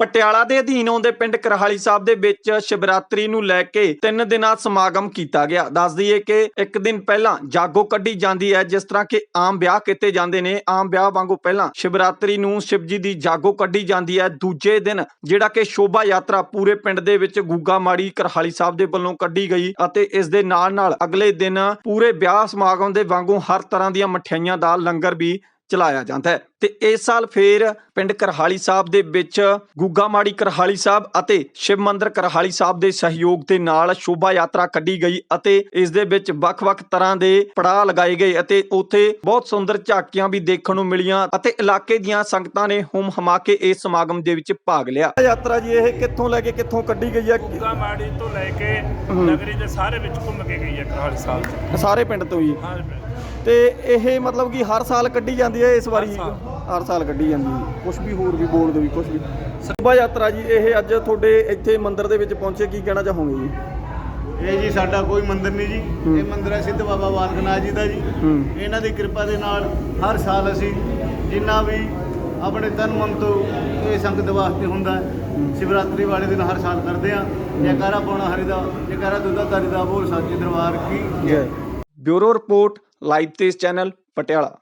ਪਟਿਆਲਾ ਦੇ ਅਧੀਨ ਆਉਂਦੇ ਪਿੰਡ ਕਰਹਾਲੀ ਸਾਹਿਬ ਦੇ ਵਿੱਚ ਸ਼ਿਵਰਾਤਰੀ ਨੂੰ ਲੈ ਕੇ ਤਿੰਨ ਦਿਨਾਂ ਸਮਾਗਮ ਕੀਤਾ ਗਿਆ। ਦੱਸ ਦਈਏ ਕਿ ਇੱਕ ਦਿਨ ਪਹਿਲਾਂ ਜਾਗੋ ਕੱਢੀ ਜਾਂਦੀ ਹੈ, ਜਿਸ ਤਰ੍ਹਾਂ ਕਿ ਆਮ ਵਿਆਹ ਕੀਤੇ ਜਾਂਦੇ ਨੇ। ਆਮ ਵਿਆਹ ਵਾਂਗੂ ਪਹਿਲਾਂ ਸ਼ਿਵਰਾਤਰੀ ਨੂੰ ਸ਼ਿਵਜੀ ਦੀ ਜਾਗੋ ਕੱਢੀ ਜਾਂਦੀ ਹੈ। ਦੂਜੇ ਦਿਨ ਜਿਹੜਾ ਕਿ ਸ਼ੋਭਾ ਯਾਤਰਾ ਪੂਰੇ ਪਿੰਡ ਦੇ ਵਿੱਚ ਗੁੱਗਾ ਮਾੜੀ ਕਰਹਾਲੀ ਸਾਹਿਬ ਦੇ ਵੱਲੋਂ ਕੱਢੀ ਗਈ ਅਤੇ ਇਸ ਦੇ ਨਾਲ ਨਾਲ ਅਗਲੇ ਦਿਨ ਪੂਰੇ ਵਿਆਹ ਸਮਾਗਮ ਦੇ ਵਾਂਗੂ ਹਰ ਤਰ੍ਹਾਂ ਦੀਆਂ ਮਠਿਆਈਆਂ ਦਾ ਲੰਗਰ ਵੀ ਚਲਾਇਆ ਜਾਂਦਾ ਹੈ। ਤੇ ਇਸ ਸਾਲ ਫੇਰ ਪਿੰਡ ਕਰਹਾਲੀ ਸਾਹਿਬ ਦੇ ਵਿੱਚ ਗੁੱਗਾ ਮਾੜੀ ਕਰਹਾਲੀ ਸਾਹਿਬ ਅਤੇ ਸ਼ਿਵ ਮੰਦਿਰ ਕਰਹਾਲੀ ਸਾਹਿਬ ਦੇ ਸਹਿਯੋਗ ਦੇ ਨਾਲ ਸ਼ੋਭਾ ਯਾਤਰਾ ਕੱਢੀ ਗਈ ਅਤੇ ਇਸ ਦੇ ਵਿੱਚ ਵੱਖ-ਵੱਖ ਤਰ੍ਹਾਂ ਦੇ ਪੜਾਅ ਲਗਾਏ ਗਏ ਅਤੇ ਉੱਥੇ ਬਹੁਤ ਸੁੰਦਰ ਝਾਕੀਆਂ ਵੀ ਦੇਖਣ ਨੂੰ ਮਿਲੀਆਂ ਅਤੇ ਇਲਾਕੇ ਦੀਆਂ ਸੰਗਤਾਂ ਨੇ ਹੁਮ ਹਮਾ ਕੇ ਇਸ ਸਮਾਗਮ ਦੇ ਵਿੱਚ ਭਾਗ ਲਿਆ। ਯਾਤਰਾ ਜੀ ਇਹ ਕਿੱਥੋਂ ਲੈ ਕੇ ਕਿੱਥੋਂ ਕੱਢੀ ਗਈ ਹੈ? ਗੁੱਗਾ ਮਾੜੀ ਤੋਂ ਲੈ ਕੇ। ਨਗਰੀ ਦੇ ਸਾਰੇ ਵਿੱਚ ਘੁੰਮ ਕੇ ਗਈ ਹੈ ਕਰਹਾਲੀ ਸਾਹਿਬ ਸਾਰੇ ਪਿੰਡ ਤੋਂ ਜੀ ਹਾਂ ਤੇ ਇਹ ਮਤਲਬ ਕਿ ਹਰ ਸਾਲ ਕੱਢੀ ਜਾਂਦੀ ਹੈ ਇਸ ਵਾਰੀ। ਹਰ ਸਾਲ। ਕੱਢੀ ਜਾਂਦੀ ਹੈ। ਕੁਝ ਵੀ ਹੋਰ ਵੀ ਬੋਲ ਦਿਓ ਵੀ। ਕੁਝ ਵੀ ਸ਼ੋਭਾ ਯਾਤਰਾ ਜੀ ਇਹ ਅੱਜ ਤੁਹਾਡੇ ਇੱਥੇ ਮੰਦਿਰ ਦੇ ਵਿੱਚ ਪਹੁੰਚੇ ਕੀ ਕਹਿਣਾ ਚਾਹੋਗੇ ਜੀ? ਇਹ ਜੀ ਸਾਡਾ ਕੋਈ ਮੰਦਿਰ ਨਹੀਂ ਜੀ। ਇਹ ਮੰਦਿਰ ਹੈ ਸਿੱਧ ਬਾਬਾ ਬਾਲਕ ਨਾਥ ਜੀ ਦਾ ਜੀ। ਇਹਨਾਂ ਦੀ ਕਿਰਪਾ ਦੇ ਨਾਲ ਹਰ ਸਾਲ ਅਸੀਂ ਜਿੰਨਾ ਵੀ ਆਪਣੇ ਤਨ ਮਨ ਤੋਂ ਇਹ ਸੰਗਤ ਵਾਸਤੇ ਹੁੰਦਾ ਸ਼ਿਵਰਾਤਰੀ ਵਾਲੇ ਦਿਨ ਹਰ ਸਾਲ ਕਰਦੇ ਆ ਜੈਕਾਰਾ ਪਾਉਣਾ ਹਰੀ ਦਾ ਜੈਕਾਰਾ ਦੁੱਧਾ ਤਾਰੀ ਦਾ ਬੋਲ ਸਾਚੇ ਦਰਬਾਰ ਕੀ ਜੈ। Bureau report live Tez channel Patiala.